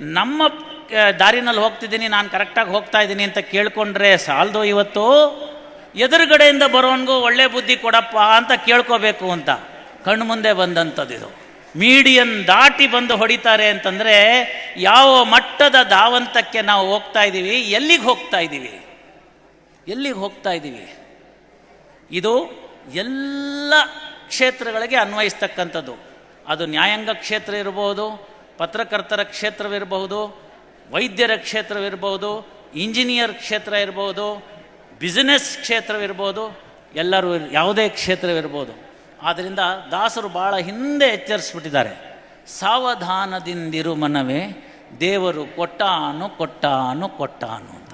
ನಮ್ಮ ದಾರಿನಲ್ಲಿ ಹೋಗ್ತಿದ್ದೀನಿ, ನಾನು ಕರೆಕ್ಟಾಗಿ ಹೋಗ್ತಾ ಇದ್ದೀನಿ ಅಂತ ಕೇಳ್ಕೊಂಡ್ರೆ ಸಾಲದು ಇವತ್ತು? ಎದುರುಗಡೆಯಿಂದ ಬರೋನ್ಗೂ ಒಳ್ಳೆ ಬುದ್ಧಿ ಕೊಡಪ್ಪ ಅಂತ ಕೇಳ್ಕೋಬೇಕು ಅಂತ. ಕಣ್ಣು ಮುಂದೆ ಬಂದಂಥದ್ದು ಇದು. ಮೀಡಿಯನ್ ದಾಟಿ ಬಂದು ಹೊಡಿತಾರೆ ಅಂತಂದರೆ ಯಾವ ಮಟ್ಟದ ಧಾವಂತಕ್ಕೆ ನಾವು ಹೋಗ್ತಾ ಇದ್ದೀವಿ? ಎಲ್ಲಿಗೆ ಹೋಗ್ತಾ ಇದ್ದೀವಿ? ಎಲ್ಲಿಗೆ ಹೋಗ್ತಾ ಇದ್ದೀವಿ? ಇದು ಎಲ್ಲ ಕ್ಷೇತ್ರಗಳಿಗೆ ಅನ್ವಯಿಸ್ತಕ್ಕಂಥದ್ದು. ಅದು ನ್ಯಾಯಾಂಗ ಕ್ಷೇತ್ರ ಇರಬಹುದು ಪತ್ರಕರ್ತರ ಕ್ಷೇತ್ರವಿರಬಹುದು, ವೈದ್ಯರ ಕ್ಷೇತ್ರವಿರಬಹುದು, ಇಂಜಿನಿಯರ್ ಕ್ಷೇತ್ರ ಇರ್ಬೋದು ಬಿಸಿನೆಸ್ ಕ್ಷೇತ್ರವಿರ್ಬೋದು ಎಲ್ಲರೂ ಯಾವುದೇ ಕ್ಷೇತ್ರವಿರ್ಬೋದು ಆದ್ದರಿಂದ ದಾಸರು ಭಾಳ ಹಿಂದೆ ಎಚ್ಚರಿಸ್ಬಿಟ್ಟಿದ್ದಾರೆ. ಸಾವಧಾನದಿಂದಿರು ಮನವೇ ದೇವರು ಕೊಟ್ಟಾನು ಕೊಟ್ಟಾನು ಕೊಟ್ಟಾನು ಅಂತ.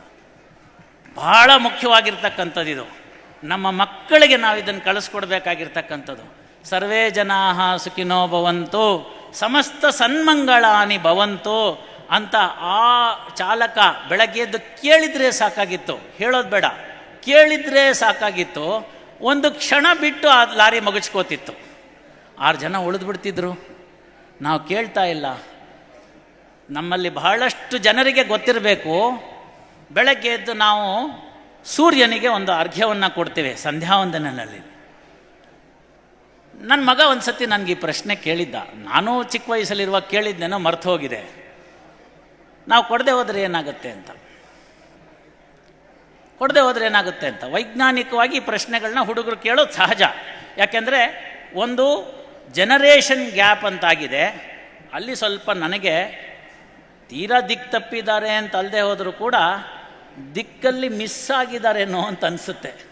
ಭಾಳ ಮುಖ್ಯವಾಗಿರ್ತಕ್ಕಂಥದ್ದು. ಇದು ನಮ್ಮ ಮಕ್ಕಳಿಗೆ ನಾವು ಇದನ್ನು ಕಳಿಸ್ಕೊಡ್ಬೇಕಾಗಿರ್ತಕ್ಕಂಥದ್ದು. ಸರ್ವೇ ಜನಾ ಸುಖಿನೋ ಭವಂತು. ಸಮಸ್ತ ಸನ್ಮಂಗಳಾನಿ ಭವಂತು ಅಂತ ಆ ಚಾಲಕ ಬೆಳಗ್ಗೆ ಎದ್ದು ಕೇಳಿದ್ರೆ ಸಾಕಾಗಿತ್ತು. ಹೇಳೋದು ಬೇಡ. ಕೇಳಿದ್ರೆ ಸಾಕಾಗಿತ್ತು. ಒಂದು ಕ್ಷಣ ಬಿಟ್ಟು ಆ ಲಾರಿ ಮಗಚ್ಕೋತಿತ್ತು. ಆರು ಜನ ಉಳಿದ್ಬಿಡ್ತಿದ್ರು. ನಾವು ಕೇಳ್ತಾ ಇಲ್ಲ. ನಮ್ಮಲ್ಲಿ ಬಹಳಷ್ಟು ಜನರಿಗೆ ಗೊತ್ತಿರಬೇಕು. ಬೆಳಗ್ಗೆ ಎದ್ದು ನಾವು ಸೂರ್ಯನಿಗೆ ಒಂದು ಅರ್ಘ್ಯವನ್ನು ಕೊಡ್ತೇವೆ. ಸಂಧ್ಯಾವಂದನಲ್ಲಿ ನನ್ನ ಮಗ ಒಂದು ಸತಿ ನನಗೆ ಈ ಪ್ರಶ್ನೆ ಕೇಳಿದ್ದ. ನಾನು ಚಿಕ್ಕ ವಯಸ್ಸಲ್ಲಿರುವ ಕೇಳಿದ್ದೇನೋ ಮರ್ತು ಹೋಗಿದೆ. ನಾವು ಕೊಡದೆ ಹೋದರೆ ಏನಾಗುತ್ತೆ ಅಂತ. ಕೊಡದೆ ಹೋದರೆ ಏನಾಗುತ್ತೆ ಅಂತ. ವೈಜ್ಞಾನಿಕವಾಗಿ ಈ ಪ್ರಶ್ನೆಗಳನ್ನ ಹುಡುಗರು ಕೇಳೋದು ಸಹಜ. ಯಾಕೆಂದರೆ ಒಂದು ಜನರೇಷನ್ ಗ್ಯಾಪ್ ಅಂತಾಗಿದೆ. ಅಲ್ಲಿ ಸ್ವಲ್ಪ ನನಗೆ ತೀರಾ ದಿಕ್ಕು ತಪ್ಪಿದ್ದಾರೆ ಅಂತ ಅಲ್ಲದೆ ಹೋದರೂ ಕೂಡ ದಿಕ್ಕಲ್ಲಿ ಮಿಸ್ ಆಗಿದ್ದಾರೇನೋ ಅಂತ ಅನಿಸುತ್ತೆ.